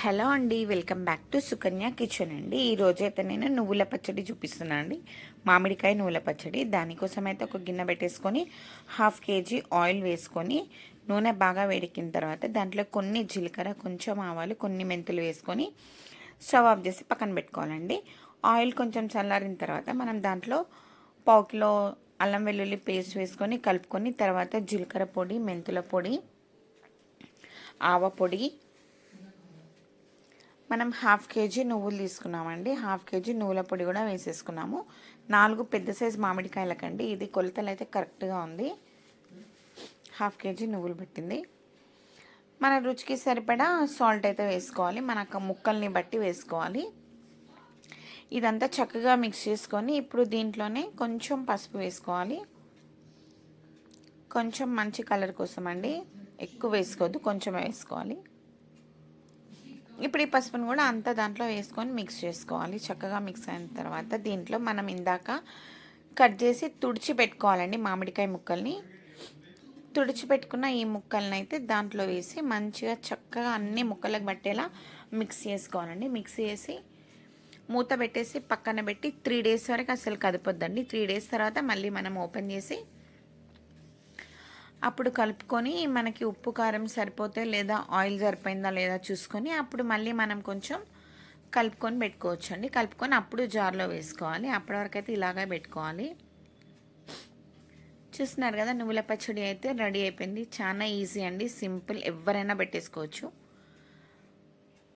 Hello అండి welcome back to Sukanya kitchen అండి. ఈ అయితే నేను నువ్వుల పచ్చడి చూపిస్తున్నాను అండి. మామిడికాయ నువ్వుల పచ్చడి. దానికోసం అయితే ఒక గిన్నె పెట్టేసుకొని హాఫ్ కేజీ ఆయిల్ వేసుకొని నూనె బాగా వేడికిన తర్వాత దాంట్లో కొన్ని జీలకర్ర కొంచెం ఆవాలు కొన్ని మెంతులు వేసుకొని స్టవ్ ఆఫ్ చేసి పక్కన పెట్టుకోవాలండి. ఆయిల్ కొంచెం చల్లారిన తర్వాత మనం దాంట్లో పావు కిలో అల్లం వెల్లుల్లి పేస్ట్ వేసుకొని కలుపుకొని తర్వాత జీలకర్ర పొడి మెంతుల పొడి ఆవ పొడి మనం హాఫ్ కేజీ నువ్వులు తీసుకున్నామండి. హాఫ్ కేజీ నువ్వుల పొడి కూడా వేసేసుకున్నాము. నాలుగు పెద్ద సైజు మామిడికాయలకండి. ఇది కొలతలు అయితే కరెక్ట్గా ఉంది. హాఫ్ కేజీ నువ్వులు పెట్టింది. మన రుచికి సరిపడా సాల్ట్ అయితే వేసుకోవాలి. మన ముక్కల్ని బట్టి వేసుకోవాలి. ఇదంతా చక్కగా మిక్స్ చేసుకొని ఇప్పుడు దీంట్లోనే కొంచెం పసుపు వేసుకోవాలి. కొంచెం మంచి కలర్ కోసం అండి ఎక్కువ వేసుకోవద్దు కొంచెం వేసుకోవాలి. ఇప్పుడు ఈ పసుపును కూడా అంతా దాంట్లో వేసుకొని మిక్స్ చేసుకోవాలి. చక్కగా మిక్స్ అయిన తర్వాత దీంట్లో మనం ఇందాక కట్ చేసి తుడిచి పెట్టుకోవాలండి మామిడికాయ ముక్కల్ని. తుడిచి పెట్టుకున్న ఈ ముక్కల్ని అయితే దాంట్లో వేసి మంచిగా చక్కగా అన్ని ముక్కలకు పట్టేలా మిక్స్ చేసుకోవాలండి. మిక్స్ చేసి మూత పెట్టేసి పక్కన పెట్టి త్రీ డేస్ వరకు అసలు కదపొద్దండి. త్రీ డేస్ తర్వాత మళ్ళీ మనం ఓపెన్ చేసి అప్పుడు కలుపుకొని మనకి ఉప్పు కారం సరిపోతే లేదా ఆయిల్ సరిపోయిందా లేదా చూసుకొని అప్పుడు మళ్ళీ మనం కొంచెం కలుపుకొని పెట్టుకోవచ్చు అండి కలుపుకొని అప్పుడు జార్లో వేసుకోవాలి. అప్పటి వరకు అయితే ఇలాగే పెట్టుకోవాలి. చూస్తున్నారు కదా నువ్వుల పచ్చడి అయితే రెడీ అయిపోయింది. చాలా ఈజీ అండి. సింపుల్ ఎవరైనా పెట్టేసుకోవచ్చు.